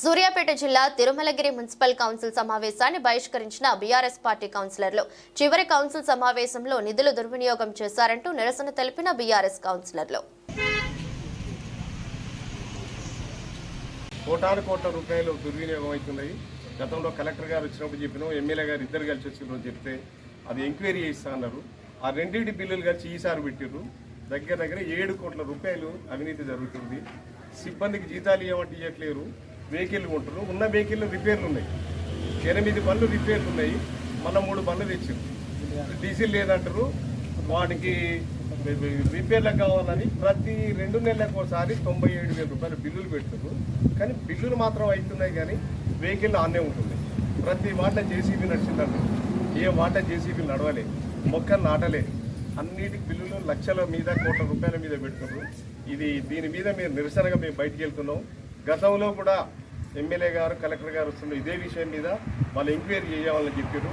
సూర్యాపేట జిల్లా Tirumalagiri municipal council సమావేశాన్ని బహిష్కరించిన BRS party కౌన్సిలర్లు. చివరి కౌన్సిల్ సమావేశంలో నిధులు దుర్వినియోగం చేశారంటూ నిరసన తెలిపిన బీఆర్ఎస్ కౌన్సిలర్లు. కోటాను కోట్ల రూపాయలు దుర్వినియోగం అవుతున్నాయి. గతంలో కలెక్టర్ గారు వచ్చినప్పుడు చెప్పినాం ఎమ్మెల్యే గారు ఇద్దరు కలిసి వచ్చినప్పుడు చెప్తే అది ఎంక్వైరీ చేస్తా అన్నారు. ఆ రెండింటి బిల్లులు కలిసి ఈసారి పెట్టిర్రు. దగ్గర దగ్గర ఏడు కోట్ల రూపాయలు అవినీతి జరుగుతుంది. సిబ్బందికి జీతాలు ఇవ్వమంటే ఇవ్వట్లేరు. వెహికల్ కొంటున్నారు. ఉన్న వెహికల్ రిపేర్లు ఉన్నాయి. ఎనిమిది బండ్లు రిపేర్లు ఉన్నాయి. మన మూడు బండ్లు తెచ్చింది డీజిల్ లేదంటారు. వాటికి రిపేర్లకు కావాలని ప్రతి రెండు నెలలకు ఒకసారి తొంభై ఏడు వేల రూపాయలు బిల్లులు పెడుతున్నారు. కానీ బిల్లులు మాత్రం అవుతున్నాయి కానీ వెహికల్ ఆన్నే ఉంటుంది. ప్రతి వాట జేసీబీ నడిచిందంట. ఏ వాట జేసీబీ నడవలే. మొక్క నాటలే. అన్నిటికి బిల్లులు లక్షల మీద కోట్ల రూపాయల మీద పెడుతున్నారు. ఇది దీని మీద మేము నిరసనగా మేము బయటికి వెళ్తున్నాం. గతంలో కూడా ఎమ్మెల్యే గారు కలెక్టర్ గారు వస్తున్న ఇదే విషయం మీద వాళ్ళు ఎంక్వైరీ చేయాలని చెప్పారు.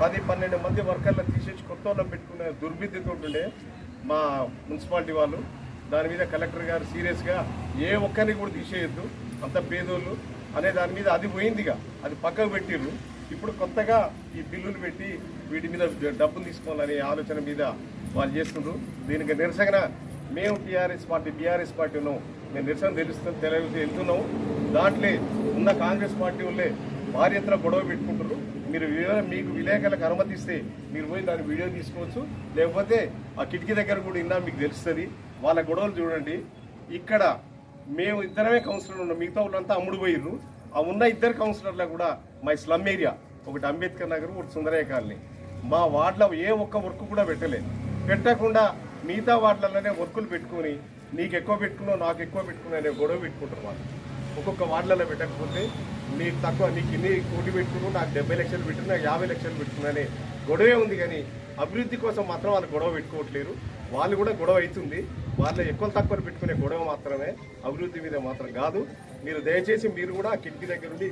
పది పన్నెండు మంది వర్కర్లు తీసేసి కొత్త వాళ్ళని పెట్టుకునే దుర్బుద్ధితో ఉంటుండే మా మున్సిపాలిటీ వాళ్ళు. దాని మీద కలెక్టర్ గారు సీరియస్గా ఏ ఒక్కరిని కూడా తీసేయొద్దు. అంత పేదోళ్ళు అనే దాని మీద అది పోయిందిగా. అది పక్కకు పెట్టిర్రు. ఇప్పుడు కొత్తగా ఈ బిల్లులు పెట్టి వీటి మీద డబ్బులు తీసుకోవాలనే ఆలోచన మీద వాళ్ళు చేస్తుండ్రు. దీనికి నిరసన మేము టీఆర్ఎస్ పార్టీ బీఆర్ఎస్ పార్టీ ఉన్నాం. మేము నిరసన తెలుస్తు తెలియజేసి వెళ్తున్నాము దాంట్లో ఉన్న కాంగ్రెస్ పార్టీ వాళ్ళే భారీ ఎత్తున గొడవ పెట్టుకుంటారు మీరు మీకు విలేకరులకు అనుమతిస్తే మీరు పోయి దాని వీడియో తీసుకోవచ్చు. లేకపోతే ఆ కిటికీ దగ్గర కూడా ఇన్నా మీకు తెలుస్తుంది. వాళ్ళ గొడవలు చూడండి. ఇక్కడ మేము ఇద్దరమే కౌన్సిలర్ ఉన్నాం. మిగతా వాళ్ళంతా అమ్ముడు పోయిర్రు. ఆ ఉన్న ఇద్దరు కౌన్సిలర్లు కూడా మా స్లమ్ ఏరియా ఒకటి అంబేద్కర్ నగర్ ఒకటి సుందరయ్య కాలనీ. మా వార్డులో ఏ ఒక్క వర్క్ కూడా పెట్టలేదు. పెట్టకుండా మిగతా వార్డులలోనే వర్కులు పెట్టుకొని నీకు ఎక్కువ పెట్టుకున్నావు నాకు ఎక్కువ పెట్టుకున్నా అనే గొడవ పెట్టుకుంటారు వాళ్ళు. ఒక్కొక్క వార్డులలో పెట్టకపోతే నీకు తక్కువ నీకు ఇన్ని కోటి పెట్టుకున్నావు నాకు డెబ్బై లక్షలు పెట్టుకున్నా యాభై లక్షలు పెట్టుకున్నానే గొడవే ఉంది కానీ అభివృద్ధి కోసం మాత్రం వాళ్ళు గొడవ పెట్టుకోవట్లేరు. వాళ్ళు కూడా గొడవ అవుతుంది. వాళ్ళు ఎక్కువ తక్కువ పెట్టుకునే గొడవ మాత్రమే అభివృద్ధి మీద మాత్రం కాదు. మీరు దయచేసి మీరు కూడా ఆ కిటికీ దగ్గర నుండి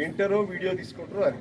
వింటరో వీడియో తీసుకుంటారు అది.